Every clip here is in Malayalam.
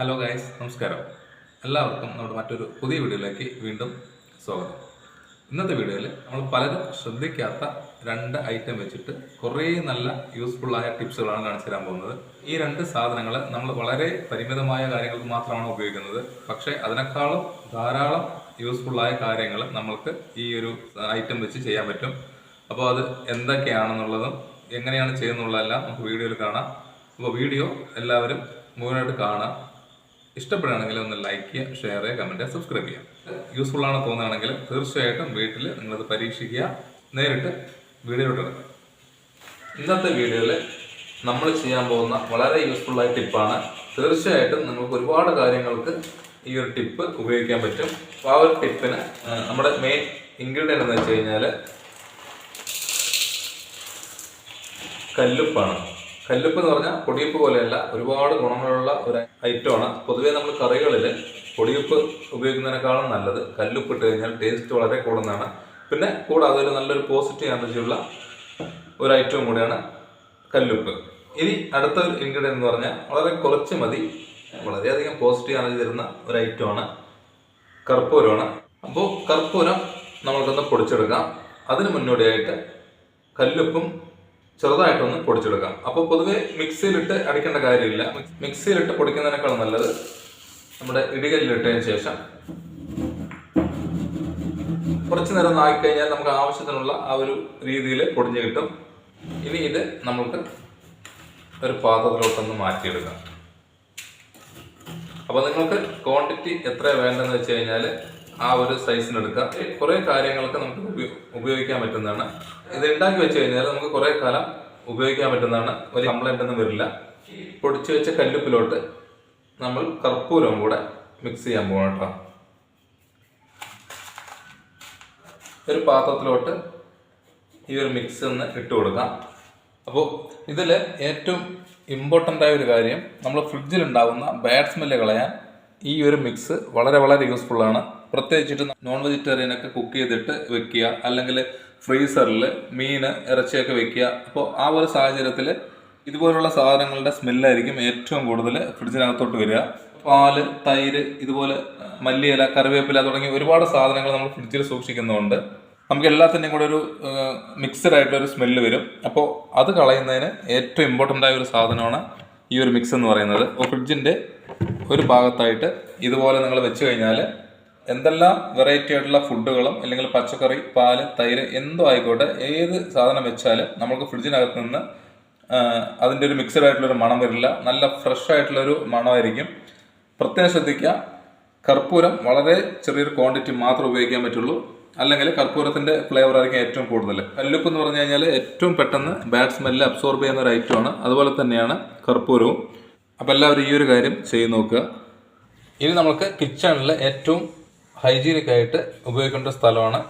ഹലോ ഗൈസ് നമസ്കാരം. എല്ലാവർക്കും നമ്മുടെ മറ്റൊരു പുതിയ വീഡിയോയിലേക്ക് വീണ്ടും സ്വാഗതം. ഇന്നത്തെ വീഡിയോയിൽ നമ്മൾ പലരും ശ്രദ്ധിക്കാത്ത രണ്ട് ഐറ്റം വെച്ചിട്ട് കുറേ നല്ല യൂസ്ഫുള്ളായ ടിപ്സുകളാണ് കാണിച്ചു തരാൻ പോകുന്നത്. ഈ രണ്ട് സാധനങ്ങൾ നമ്മൾ വളരെ പരിമിതമായ കാര്യങ്ങൾക്ക് മാത്രമാണ് ഉപയോഗിക്കുന്നത്. പക്ഷേ അതിനേക്കാളും ധാരാളം യൂസ്ഫുള്ളായ കാര്യങ്ങൾ നമ്മൾക്ക് ഈ ഒരു ഐറ്റം വെച്ച് ചെയ്യാൻ പറ്റും. അപ്പോൾ അത് എന്തൊക്കെയാണെന്നുള്ളതും എങ്ങനെയാണ് ചെയ്യുന്നുള്ളതെല്ലാം നമുക്ക് വീഡിയോയിൽ കാണാം. അപ്പോൾ വീഡിയോ എല്ലാവരും മുഴുവനായിട്ട് കാണാം ഇഷ്ടപ്പെടുകയാണെങ്കിൽ ഒന്ന് ലൈക്ക് ചെയ്യുക ഷെയർ ചെയ്യുക കമന്റ് സബ്സ്ക്രൈബ് ചെയ്യുക. യൂസ്ഫുൾ ആണ് തോന്നുകയാണെങ്കിൽ തീർച്ചയായിട്ടും വീട്ടിൽ നിങ്ങളത് പരീക്ഷിക്കുക. നേരിട്ട് വീഡിയോയിലോട്ട് ഇറങ്ങുക. ഇന്നത്തെ വീഡിയോയിൽ നമ്മൾ ചെയ്യാൻ പോകുന്ന വളരെ യൂസ്ഫുൾ ആയ ടിപ്പാണ് തീർച്ചയായിട്ടും നിങ്ങൾക്ക് ഒരുപാട് കാര്യങ്ങൾക്ക് ഈ ഒരു ടിപ്പ് ഉപയോഗിക്കാൻ പറ്റും. അപ്പോൾ ആ ഒരു ടിപ്പിന് നമ്മുടെ മെയിൻ ഇൻഗ്രീഡിയന്റ് എന്ന് വെച്ച് കഴിഞ്ഞാൽ കല്ലുപ്പാണ്. കല്ലുപ്പ് എന്ന് പറഞ്ഞാൽ പൊടിയുപ്പ് പോലെയല്ല ഒരുപാട് ഗുണങ്ങളുള്ള ഒരു ഐറ്റമാണ് പൊതുവേ നമ്മൾ കറികളിൽ പൊടിയുപ്പ് ഉപയോഗിക്കുന്നതിനേക്കാളും നല്ലത് കല്ലുപ്പ് ഇട്ട് കഴിഞ്ഞാൽ ടേസ്റ്റ് വളരെ കൂടുന്നതാണ്. പിന്നെ കൂടാതെ ഒരു നല്ലൊരു പോസിറ്റീവ് എനർജിയുള്ള ഒരു ഐറ്റവും കൂടിയാണ് കല്ലുപ്പ്. ഇനി അടുത്ത ഒരു ഇൻഗ്രീഡിയൻ എന്ന് പറഞ്ഞാൽ വളരെ കുറച്ച് മതി. വളരെയധികം പോസിറ്റീവ് എനർജി തരുന്ന ഒരു ഐറ്റമാണ് കർപ്പൂരമാണ്. അപ്പോൾ കർപ്പൂരം നമ്മൾക്കൊന്ന് പൊടിച്ചെടുക്കാം. അതിന് മുന്നോടിയായിട്ട് കല്ലുപ്പും ചെറുതായിട്ടൊന്ന് പൊടിച്ചെടുക്കാം. അപ്പോൾ പൊതുവെ മിക്സിയിലിട്ട് അടിക്കേണ്ട കാര്യമില്ല. മിക്സിയിലിട്ട് പൊടിക്കുന്നതിനേക്കാൾ നല്ലത് നമ്മുടെ ഇടികല്ലിലിട്ടതിന് ശേഷം കുറച്ച് നേരം ഒന്ന് ആക്കിക്കഴിഞ്ഞാൽ നമുക്ക് ആവശ്യത്തിനുള്ള ആ ഒരു രീതിയിൽ പൊടിഞ്ഞു കിട്ടും. ഇനി ഇത് നമ്മൾക്ക് ഒരു പാത്രത്തിലോട്ടൊന്ന് മാറ്റിയെടുക്കാം. അപ്പോൾ നിങ്ങൾക്ക് ക്വാണ്ടിറ്റി എത്ര വേണ്ടതെന്ന് വെച്ച് കഴിഞ്ഞാൽ ആ ഒരു സൈസിന് എടുക്കാം കുറേ കാര്യങ്ങൾക്ക് നമുക്ക് ഉപയോഗിക്കാൻ പറ്റുന്നതാണ്. ഇത് ഉണ്ടാക്കി വെച്ച് കഴിഞ്ഞാൽ നമുക്ക് കുറേ കാലം ഉപയോഗിക്കാൻ പറ്റുന്നതാണ്. ഒരു കംപ്ലൈന്റ് ഒന്നും വരില്ല. പൊടിച്ചു വെച്ച കല്ലുപ്പിലോട്ട് നമ്മൾ കർപ്പൂരം കൂടെ മിക്സ് ചെയ്യാൻ പോകണം കേട്ടോ ഒരു പാത്രത്തിലോട്ട് ഈ ഒരു മിക്സ് ഒന്ന് ഇട്ട് കൊടുക്കാം. അപ്പോൾ ഇതിൽ ഏറ്റവും ഇമ്പോർട്ടന്റ് ആയ ഒരു കാര്യം നമ്മൾ ഫ്രിഡ്ജിലുണ്ടാകുന്ന ബാഡ് സ്മെല്ല് കളയാൻ ഈ ഒരു മിക്സ് വളരെ വളരെ യൂസ്ഫുള്ളാണ് പ്രത്യേകിച്ചിട്ട് നോൺ വെജിറ്റേറിയൻ ഒക്കെ കുക്ക് ചെയ്തിട്ട് വെക്കുക അല്ലെങ്കിൽ ഫ്രീസറിൽ മീൻ ഇറച്ചിയൊക്കെ വെക്കുക. അപ്പോൾ ആ ഒരു സാഹചര്യത്തിൽ ഇതുപോലുള്ള സാധനങ്ങളുടെ സ്മെല്ലായിരിക്കും ഏറ്റവും കൂടുതൽ ഫ്രിഡ്ജിനകത്തോട്ട് വരിക. പാൽ തൈര് ഇതുപോലെ മല്ലിയില കറിവേപ്പില തുടങ്ങിയ ഒരുപാട് സാധനങ്ങൾ നമ്മൾ ഫ്രിഡ്ജിൽ സൂക്ഷിക്കുന്നതുകൊണ്ട് നമുക്ക് എല്ലാത്തിന്റെയും കൂടെ ഒരു മിക്സഡ് ആയിട്ടുള്ള ഒരു സ്മെല്ല് വരും. അപ്പോൾ അത് കളയുന്നതിന് ഏറ്റവും ഇമ്പോർട്ടന്റ് ആയ ഒരു സാധനമാണ് ഈ ഒരു മിക്സ് എന്ന് പറയുന്നത്. ഫ്രിഡ്ജിന്റെ ഒരു ഭാഗത്തായിട്ട് ഇതുപോലെ നിങ്ങൾ വെച്ച് കഴിഞ്ഞാൽ എന്തെല്ലാം വെറൈറ്റി ആയിട്ടുള്ള ഫുഡുകളും അല്ലെങ്കിൽ പച്ചക്കറി പാൽ തൈര് എന്തോ ആയിക്കോട്ടെ ഏത് സാധനം വെച്ചാലും നമുക്ക് ഫ്രിഡ്ജിനകത്ത് നിന്ന് അതിന്റെ ഒരു മിക്സഡ് ആയിട്ടുള്ള ഒരു മണം വരില്ല. നല്ല ഫ്രഷ് ആയിട്ടുള്ളൊരു മണമായിരിക്കും. പ്രത്യേകം ശ്രദ്ധിക്കുക കർപ്പൂരം വളരെ ചെറിയൊരു ക്വാണ്ടിറ്റി മാത്രം ഉപയോഗിക്കാൻ പറ്റുള്ളൂ. അല്ലെങ്കിൽ കർപ്പൂരത്തിന്റെ ഫ്ലേവർ ആയിരിക്കും ഏറ്റവും കൂടുതൽ. കല്ലുപ്പ് എന്ന് പറഞ്ഞു കഴിഞ്ഞാൽ ഏറ്റവും പെട്ടെന്ന് ബാഡ് സ്മെല്ല് അബ്സോർബ് ചെയ്യുന്ന ഒരു ഐറ്റമാണ് അതുപോലെ തന്നെയാണ് കർപ്പൂരവും. അപ്പോൾ എല്ലാവരും ഈ ഒരു കാര്യം ചെയ്ത് നോക്കുക. ഇനി നമുക്ക് കിച്ചണിൽ ഏറ്റവും ഹൈജീനിക് ആയിട്ട് ഉപയോഗിക്കേണ്ട സ്ഥലമാണ്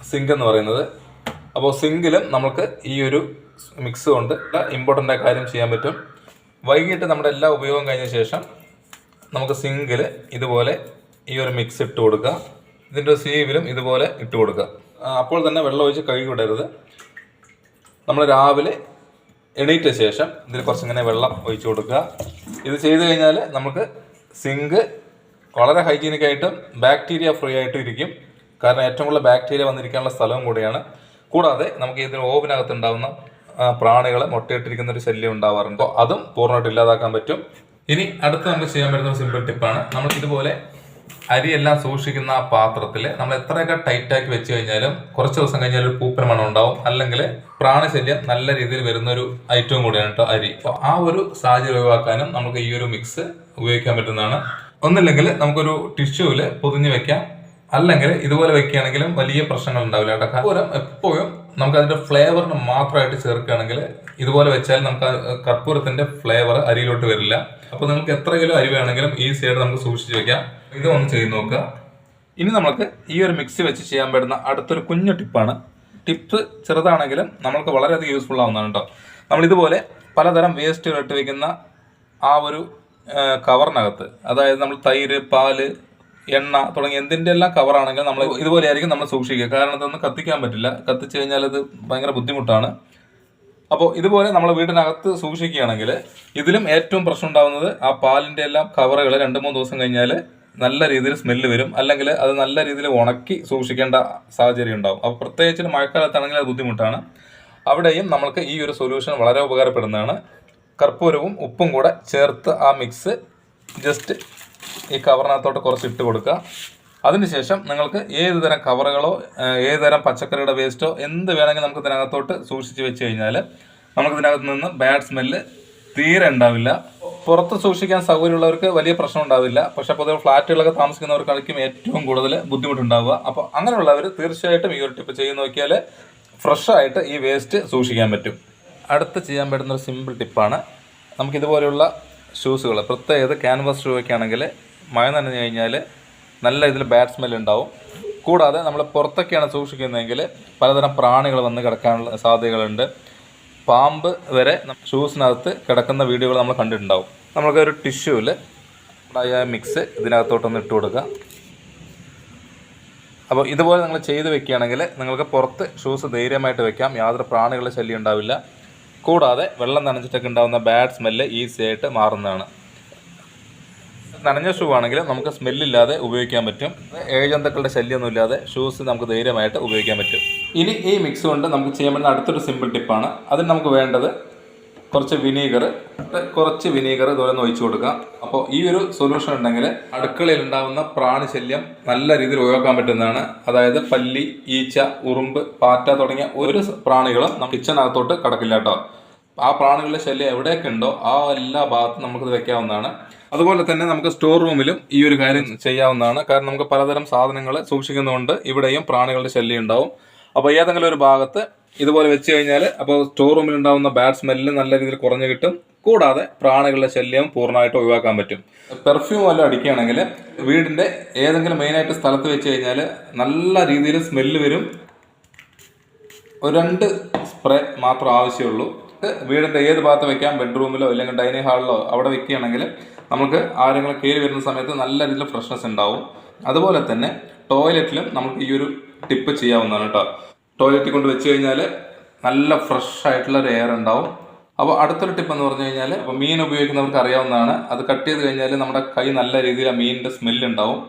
സിങ്ക് എന്ന് പറയുന്നത്. അപ്പോൾ സിങ്കിലും നമുക്ക് ഈ ഒരു മിക്സ് കൊണ്ട് ഇമ്പോർട്ടന്റ് കാര്യം ചെയ്യാൻ പറ്റും. വൈകിട്ട് നമ്മുടെ എല്ലാ ഉപയോഗം കഴിഞ്ഞ ശേഷം നമുക്ക് സിങ്കിൽ ഇതുപോലെ ഈ ഒരു മിക്സ് ഇട്ട് കൊടുക്കുക ഇതിന്റെ സീവിലും ഇതുപോലെ ഇട്ട് കൊടുക്കുക അപ്പോൾ തന്നെ വെള്ളം ഒഴിച്ച് കഴുകി വിടരുത് നമ്മൾ രാവിലെ എണീറ്റ ശേഷം ഇതിൽ കുറച്ചിങ്ങനെ വെള്ളം ഒഴിച്ചു കൊടുക്കുക. ഇത് ചെയ്ത് കഴിഞ്ഞാൽ നമുക്ക് സിങ്ക് വളരെ ഹൈജീനിക് ആയിട്ട് ബാക്ടീരിയ ഫ്രീ ആയിട്ടും ഇരിക്കും. കാരണം ഏറ്റവും കൂടുതൽ ബാക്ടീരിയ വന്നിരിക്കാനുള്ള സ്ഥലവും കൂടിയാണ്. കൂടാതെ നമുക്ക് ഇതിന് ഓവിനകത്ത് ഉണ്ടാകുന്ന പ്രാണികളെ മുട്ടയിട്ടിരിക്കുന്ന ഒരു ശല്യം ഉണ്ടാവാറുണ്ട്? അതും പൂർണമായിട്ട് ഇല്ലാതാക്കാൻ പറ്റും. ഇനി അടുത്ത് നമുക്ക് ചെയ്യാൻ പറ്റുന്ന സിമ്പിൾ ടിപ്പാണ് നമ്മൾ ഇതുപോലെ അരിയെല്ലാം സൂക്ഷിക്കുന്ന ആ പാത്രത്തിൽ നമ്മൾ എത്രയൊക്കെ ടൈറ്റാക്കി വെച്ച് കഴിഞ്ഞാലും കുറച്ച് ദിവസം കഴിഞ്ഞാൽ ഒരു പൂപ്പൻ മണം ഉണ്ടാവും. അല്ലെങ്കിൽ പ്രാണശല്യം നല്ല രീതിയിൽ വരുന്ന ഒരു ഐറ്റവും കൂടിയാണ് കേട്ടോ അരി. അപ്പോൾ ആ ഒരു സാഹചര്യം ഒഴിവാക്കാനും നമുക്ക് ഈ ഒരു മിക്സ് ഉപയോഗിക്കാൻ പറ്റുന്നതാണ്. ഒന്നില്ലെങ്കിൽ നമുക്കൊരു ടിഷ്യൂവിൽ പൊതിഞ്ഞ് വെക്കാം. അല്ലെങ്കിൽ ഇതുപോലെ വെക്കുകയാണെങ്കിലും വലിയ പ്രശ്നങ്ങൾ ഉണ്ടാവില്ല കേട്ടോ. കർപ്പൂരം എപ്പോഴും നമുക്ക് അതിന്റെ ഫ്ലേവറിന് മാത്രമായിട്ട് ചേർക്കുകയാണെങ്കിൽ ഇതുപോലെ വെച്ചാൽ നമുക്ക് കർപ്പൂരത്തിന്റെ ഫ്ലേവർ അരിയിലോട്ട് വരില്ല. അപ്പോൾ നിങ്ങൾക്ക് എത്ര കിലോ അരി വേണമെങ്കിലും ഈ ആയിട്ട് നമുക്ക് സൂക്ഷിച്ച് വെക്കാം. ഇത് ഒന്ന് ചെയ്ത് നോക്കുക. ഇനി നമുക്ക് ഈ ഒരു മിക്സി വെച്ച് ചെയ്യാൻ പറ്റുന്ന അടുത്തൊരു കുഞ്ഞു ടിപ്പാണ് ടിപ്പ് ചെറുതാണെങ്കിലും നമ്മൾക്ക് വളരെയധികം യൂസ്ഫുൾ ആവുന്നതാണ് കേട്ടോ. നമ്മൾ ഇതുപോലെ പലതരം വേസ്റ്റുകൾ ഇട്ട് വെക്കുന്ന ആ ഒരു കവറിനകത്ത്. അതായത് നമ്മൾ തൈര് പാൽ എണ്ണ തുടങ്ങിയ എന്തിന്റെ എല്ലാം കവറാണെങ്കിലും നമ്മൾ ഇതുപോലെ ആയിരിക്കും നമ്മൾ സൂക്ഷിക്കുക. കാരണം ഇതൊന്നും കത്തിക്കാൻ പറ്റില്ല. കത്തിച്ച് കഴിഞ്ഞാൽ അത് ഭയങ്കര ബുദ്ധിമുട്ടാണ്. അപ്പോൾ ഇതുപോലെ നമ്മൾ വീടിനകത്ത് സൂക്ഷിക്കുകയാണെങ്കിൽ ഇതിലും ഏറ്റവും പ്രശ്നം ഉണ്ടാകുന്നത് ആ പാലിന്റെ എല്ലാം കവറുകൾ രണ്ട് മൂന്ന് ദിവസം കഴിഞ്ഞാൽ നല്ല രീതിയിൽ സ്മെല്ല് വരും. അല്ലെങ്കിൽ അത് നല്ല രീതിയിൽ ഉണക്കി സൂക്ഷിക്കേണ്ട സാഹചര്യം ഉണ്ടാകും അപ്പോൾ പ്രത്യേകിച്ച് മഴക്കാലത്താണെങ്കിൽ അത് ബുദ്ധിമുട്ടാണ്. അവിടെയും നമുക്ക് ഈ ഒരു സൊല്യൂഷൻ വളരെ ഉപകാരപ്പെടുന്നതാണ്. കർപ്പൂരവും ഉപ്പും കൂടെ ചേർത്ത് ആ മിക്സ് ജസ്റ്റ് ഈ കവറിനകത്തോട്ട് കുറച്ച് ഇട്ട് കൊടുക്കുക. അതിനുശേഷം നിങ്ങൾക്ക് ഏത് തരം കവറുകളോ ഏത് തരം പച്ചക്കറിയുടെ വേസ്റ്റോ എന്ത് വേണമെങ്കിലും നമുക്ക് ഇതിനകത്തോട്ട് സൂക്ഷിച്ച് വെച്ച് കഴിഞ്ഞാൽ നമുക്ക് ഇതിനകത്ത് നിന്ന് ബാഡ് സ്മെല്ല് തീരെ ഉണ്ടാവില്ല. പുറത്ത് സൂക്ഷിക്കാൻ സൗകര്യമുള്ളവർക്ക് വലിയ പ്രശ്നം ഉണ്ടാവില്ല. പക്ഷേ പൊതുവെ ഫ്ലാറ്റുകളൊക്കെ താമസിക്കുന്നവർക്കായിരിക്കും ഏറ്റവും കൂടുതൽ ബുദ്ധിമുട്ടുണ്ടാവുക. അപ്പോൾ അങ്ങനെയുള്ളവർ തീർച്ചയായിട്ടും ഈ ഒരു ടിപ്പ് ചെയ്ത് നോക്കിയാൽ ഫ്രഷായിട്ട് ഈ വേസ്റ്റ് സൂക്ഷിക്കാൻ പറ്റും. അടുത്ത് ചെയ്യാൻ പറ്റുന്ന ഒരു സിമ്പിൾ ടിപ്പാണ് നമുക്കിതുപോലെയുള്ള ഷൂസുകൾ പ്രത്യേകത് ക്യാൻവാസ് ഷൂ ഒക്കെ ആണെങ്കിൽ മഴ നനഞ്ഞു കഴിഞ്ഞാൽ നല്ല ഇതിൽ ബാഡ് സ്മെൽ ഉണ്ടാവും. കൂടാതെ നമ്മൾ പുറത്തൊക്കെയാണ് സൂക്ഷിക്കുന്നതെങ്കിൽ പലതരം പ്രാണികൾ വന്ന് കിടക്കാനുള്ള സാധ്യതകളുണ്ട്. പാമ്പ് വരെ ഷൂസിനകത്ത് കിടക്കുന്ന വീഡിയോകൾ നമ്മൾ കണ്ടിട്ടുണ്ടാവും. നമ്മൾക്ക് ഒരു ടിഷ്യൂവിൽ മിക്സ് ഇതിനകത്തോട്ടൊന്ന് ഇട്ട് കൊടുക്കുക അപ്പോൾ ഇതുപോലെ നിങ്ങൾ ചെയ്ത് വെക്കുകയാണെങ്കിൽ നിങ്ങൾക്ക് പുറത്ത് ഷൂസ് ധൈര്യമായിട്ട് വെക്കാം. യാതൊരു പ്രാണികളുടെ ശല്യം ഉണ്ടാവില്ല. കൂടാതെ വെള്ളം നനഞ്ഞിട്ടൊക്കെ ഉണ്ടാകുന്ന ബാഡ് സ്മെല്ല് ഈസി ആയിട്ട് മാറുന്നതാണ്. നനഞ്ഞ ഷൂ ആണെങ്കിൽ നമുക്ക് സ്മെല്ലില്ലാതെ ഉപയോഗിക്കാൻ പറ്റും. ഏഴന്തക്കളുടെ ശല്യമൊന്നും ഇല്ലാതെ ഷൂസ് നമുക്ക് ധൈര്യമായിട്ട് ഉപയോഗിക്കാൻ പറ്റും. ഇനി ഈ മിക്സ് കൊണ്ട് നമുക്ക് ചെയ്യാൻ പറ്റുന്ന അടുത്തൊരു സിമ്പിൾ ടിപ്പാണ് അതിന് നമുക്ക് വേണ്ടത് കുറച്ച് വിനീഗർ കുറച്ച് വിനീഗർ ഇതുപോലെ ഒന്ന് ഒഴിച്ചു കൊടുക്കാം. അപ്പോൾ ഈ ഒരു സൊല്യൂഷൻ ഉണ്ടെങ്കിൽ അടുക്കളയിൽ ഉണ്ടാകുന്ന പ്രാണിശല്യം നല്ല രീതിയിൽ ഒഴിവാക്കാൻ പറ്റുന്നതാണ്. അതായത് പല്ലി ഈച്ച ഉറുമ്പ് പാറ്റ തുടങ്ങിയ ഒരു പ്രാണികളും നമുക്ക് കിച്ചണകത്തോട്ട് കടക്കില്ല കേട്ടോ. ആ പ്രാണികളുടെ ശല്യം എവിടെയൊക്കെ ഉണ്ടോ ആ എല്ലാ ഭാഗത്തും നമുക്കിത് വെക്കാവുന്നതാണ്. അതുപോലെ തന്നെ നമുക്ക് സ്റ്റോർ റൂമിലും ഈ ഒരു കാര്യം ചെയ്യാവുന്നതാണ്. കാരണം നമുക്ക് പലതരം സാധനങ്ങൾ സൂക്ഷിക്കുന്നതുകൊണ്ട് ഇവിടെയും പ്രാണികളുടെ ശല്യം ഉണ്ടാവും. അപ്പോൾ ഏതെങ്കിലും ഒരു ഭാഗത്ത് ഇതുപോലെ വെച്ച് കഴിഞ്ഞാൽ അപ്പോൾ സ്റ്റോർ റൂമിൽ ഉണ്ടാകുന്ന ബാഡ് സ്മെല്ല് നല്ല രീതിയിൽ കുറഞ്ഞു കിട്ടും. കൂടാതെ പ്രാണികളുടെ ശല്യം പൂർണമായിട്ട് ഒഴിവാക്കാൻ പറ്റും. പെർഫ്യൂം വല്ലതും അടിക്കുകയാണെങ്കിൽ വീടിന്റെ ഏതെങ്കിലും മെയിനായിട്ട് സ്ഥലത്ത് വെച്ച് കഴിഞ്ഞാൽ നല്ല രീതിയിൽ സ്മെല്ല് വരും. ഒരു രണ്ട് സ്പ്രേ മാത്രം ആവശ്യമുള്ളൂ. വീടിന്റെ ഏത് ഭാഗത്ത് വെക്കാം? ബെഡ്റൂമിലോ അല്ലെങ്കിൽ ഡൈനിങ് ഹാളിലോ അവിടെ വെക്കുകയാണെങ്കിൽ നമുക്ക് ആരെങ്കിലും കയറി വരുന്ന സമയത്ത് നല്ല രീതിയിൽ ഫ്രഷ്നെസ് ഉണ്ടാവും. അതുപോലെ തന്നെ ടോയ്ലറ്റിലും നമുക്ക് ഈ ഒരു ടിപ്പ് ചെയ്യാവുന്നതാണ് കേട്ടോ ടോയ്ലറ്റിൽ കൊണ്ട് വെച്ച് കഴിഞ്ഞാൽ നല്ല ഫ്രഷ് ആയിട്ടുള്ള ഒരു എയർ ഉണ്ടാവും. അപ്പോൾ അടുത്തൊരു ടിപ്പ് എന്ന് പറഞ്ഞു കഴിഞ്ഞാൽ അപ്പോൾ മീൻ ഉപയോഗിക്കുന്നവർക്ക് അറിയാവുന്നതാണ്. അത് കട്ട് ചെയ്ത് കഴിഞ്ഞാൽ നമ്മുടെ കൈ നല്ല രീതിയിൽ ആ മീനിന്റെ സ്മെല്ല് ഉണ്ടാവും.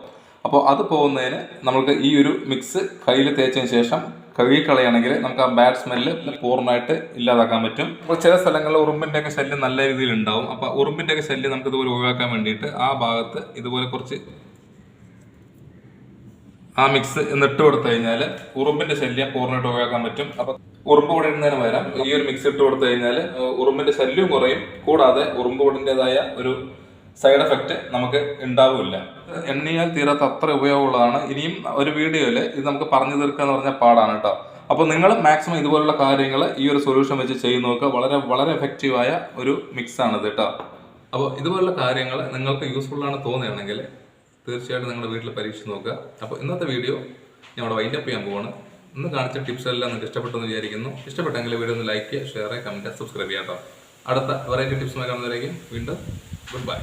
അപ്പോൾ അത് പോകുന്നതിന് നമുക്ക് ഈ ഒരു മിക്സ് കയ്യിൽ തേച്ചതിന് ശേഷം കഴുകി കളയുകയാണെങ്കിൽ നമുക്ക് ആ ബാഡ് സ്മെല്ല് പൂർണമായിട്ട് ഇല്ലാതാക്കാൻ പറ്റും. അപ്പോൾ ചില സ്ഥലങ്ങളിൽ ഉറുമ്പിന്റെ ഒക്കെ ശല്യം നല്ല രീതിയിൽ ഉണ്ടാവും. അപ്പോൾ ഉറുമ്പിന്റെ ഒക്കെ ശല്യം നമുക്ക് ഇതുപോലെ ഒഴിവാക്കാൻ വേണ്ടിയിട്ട് ആ ഭാഗത്ത് ഇതുപോലെ കുറച്ച് ആ മിക്സ് എന്നിട്ട് കൊടുത്തു കഴിഞ്ഞാൽ ഉറുമ്പിന്റെ ശല്യം പൂർണമായിട്ട് ഒഴിവാക്കാൻ പറ്റും. അപ്പൊ ഉറുമ്പ് കൂടെ വരാം ഈ ഒരു മിക്സ് ഇട്ട് കൊടുത്തു കഴിഞ്ഞാൽ ഉറുമ്പിന്റെ ശല്യവും കുറയും. കൂടാതെ ഉറുമ്പ് കൂടിന്റെതായ ഒരു സൈഡ് എഫക്റ്റ് നമുക്ക് ഉണ്ടാവില്ല. എണ്ണിയാൽ തീരാത്ത അത്ര ഉപയോഗമുള്ളതാണ്. ഇനിയും ഒരു വീഡിയോയിൽ ഇത് നമുക്ക് പറഞ്ഞു തീർക്കുക എന്ന് പറഞ്ഞാൽ പാടാണ് കേട്ടോ അപ്പോൾ നിങ്ങൾ മാക്സിമം ഇതുപോലുള്ള കാര്യങ്ങൾ ഈ ഒരു സൊല്യൂഷൻ വെച്ച് ചെയ്ത് നോക്കുക. വളരെ വളരെ എഫക്റ്റീവായ ഒരു മിക്സ് ആണ് ഇത് കേട്ടോ അപ്പോൾ ഇതുപോലുള്ള കാര്യങ്ങൾ നിങ്ങൾക്ക് യൂസ്ഫുൾ ആണ് തോന്നുകയാണെങ്കിൽ തീർച്ചയായിട്ടും നിങ്ങളുടെ വീട്ടിൽ പരീക്ഷിച്ച് നോക്കുക. അപ്പോൾ ഇന്നത്തെ വീഡിയോ ഞാൻ അവിടെ വൈൻഡപ്പ് ചെയ്യാൻ പോവാണ്. ഇന്ന് കാണിച്ച ടിപ്സ് എല്ലാം നിങ്ങൾക്ക് ഇഷ്ടപ്പെട്ടെന്ന് വിചാരിക്കുന്നു. ഇഷ്ടപ്പെട്ടെങ്കിൽ വീഡിയോ ഒന്ന് ലൈക്ക് ഷെയർ കമന്റ് സബ്സ്ക്രൈബ് ചെയ്യാം കേട്ടോ. അടുത്ത വെറൈറ്റി ടിപ്സുമായി കാണുന്നവരേക്കും വീണ്ടും ഗുഡ് ബൈ